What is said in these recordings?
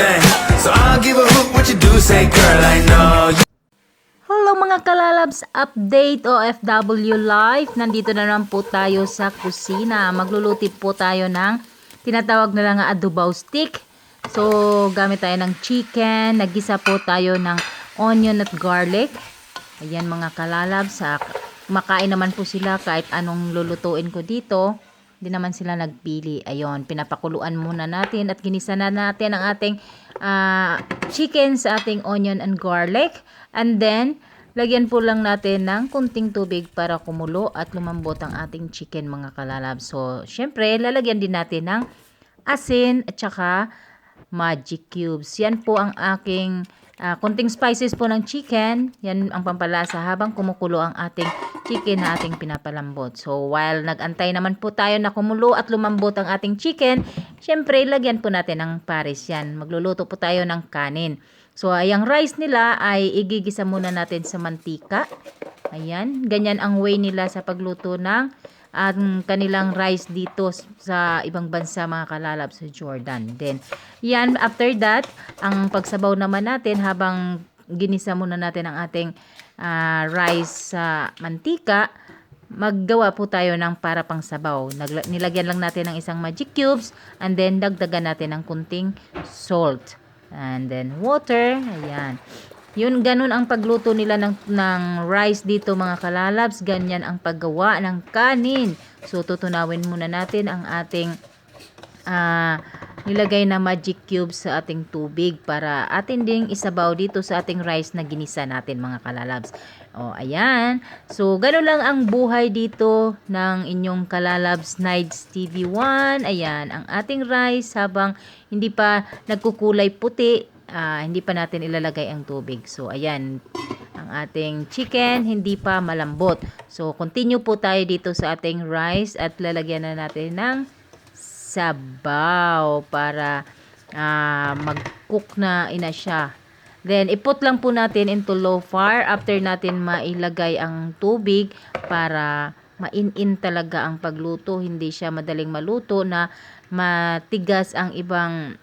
thing. So I don't give a hoot what you do, say, girl, I know. you Hello mga kalalabs, update OFW Life. Nandito na naman po tayo sa kusina. Magluluto po tayo ng tinatawag na lang nga adobo stick. So, gamit tayo ng chicken. Nagisa po tayo ng onion at garlic. Ayan mga kalalabs. ah, Makain naman po sila kahit anong lulutuin ko dito. Hindi naman sila nagpili. Ayun, pinapakuluan muna natin at ginisa na natin ang ating ah, chicken sa ating onion and garlic. And then, lagyan po lang natin ng kunting tubig para kumulo at lumambot ang ating chicken mga kalalab. So, syempre, lalagyan din natin ng asin at saka magic cubes. Yan po ang aking ah, kunting spices po ng chicken. Yan ang pampalasa habang kumukulo ang ating chicken na ating pinapalambot. So, while nagantay naman po tayo na kumulo at lumambot ang ating chicken, syempre, lagyan po natin ng pares yan. Magluluto po tayo ng kanin. So, ayang rice nila ay igigisa muna natin sa mantika. Ayan, ganyan ang way nila sa pagluto ng ang kanilang rice dito sa ibang bansa mga kalalab sa Jordan. Then, yan, after that, ang pagsabaw naman natin habang ginisa muna natin ang ating ah, rice sa mantika, maggawa po tayo ng para pang sabaw. Nagla- nilagyan lang natin ng isang magic cubes and then dagdagan natin ng kunting salt. And then water, ayan. Yun, ganun ang pagluto nila ng, ng rice dito mga kalalabs. Ganyan ang paggawa ng kanin. So, tutunawin muna natin ang ating ah, nilagay na magic cube sa ating tubig para atin ding isabaw dito sa ating rice na ginisa natin mga kalalabs. O, ayan. So, ganun lang ang buhay dito ng inyong kalalabs Nides TV1. Ayan, ang ating rice habang hindi pa nagkukulay puti, ah, hindi pa natin ilalagay ang tubig. So, ayan, ang ating chicken hindi pa malambot. So, continue po tayo dito sa ating rice at lalagyan na natin ng sabaw para ah, mag-cook na ina siya. Then, iput lang po natin into low fire after natin mailagay ang tubig para main-in talaga ang pagluto. Hindi siya madaling maluto na matigas ang ibang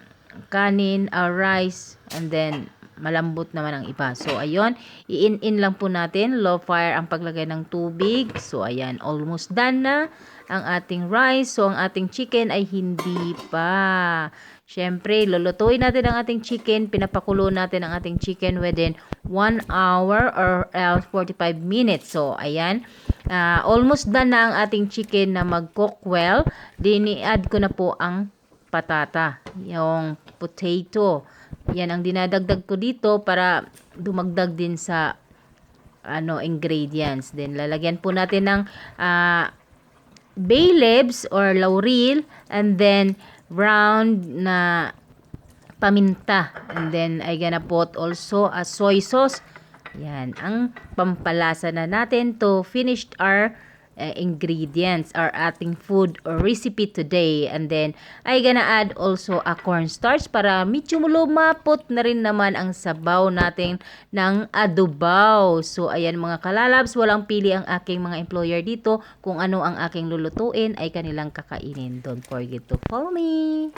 kanin or rice and then malambot naman ang iba. So, ayun, i-in-in lang po natin, low fire ang paglagay ng tubig. So, ayan, almost done na ang ating rice. So, ang ating chicken ay hindi pa. Siyempre, lulutuin natin ang ating chicken. Pinapakulo natin ang ating chicken within 1 hour or else 45 minutes. So, ayan. Ah, almost done na ang ating chicken na mag-cook well. Then, i-add ko na po ang patata. Yung potato. Yan ang dinadagdag ko dito para dumagdag din sa ano ingredients. Then lalagyan po natin ng ah, bay leaves or laurel and then brown na paminta. And then I gonna put also a soy sauce. Yan ang pampalasa na natin to finish our uh, ingredients our ating food or recipe today. And then I gonna add also a cornstarch para medyo lumapot na rin naman ang sabaw natin ng adobaw so ayan mga kalalabs walang pili ang aking mga employer dito. Kung ano ang aking lulutuin ay kanilang kakainin. Don't forget to follow me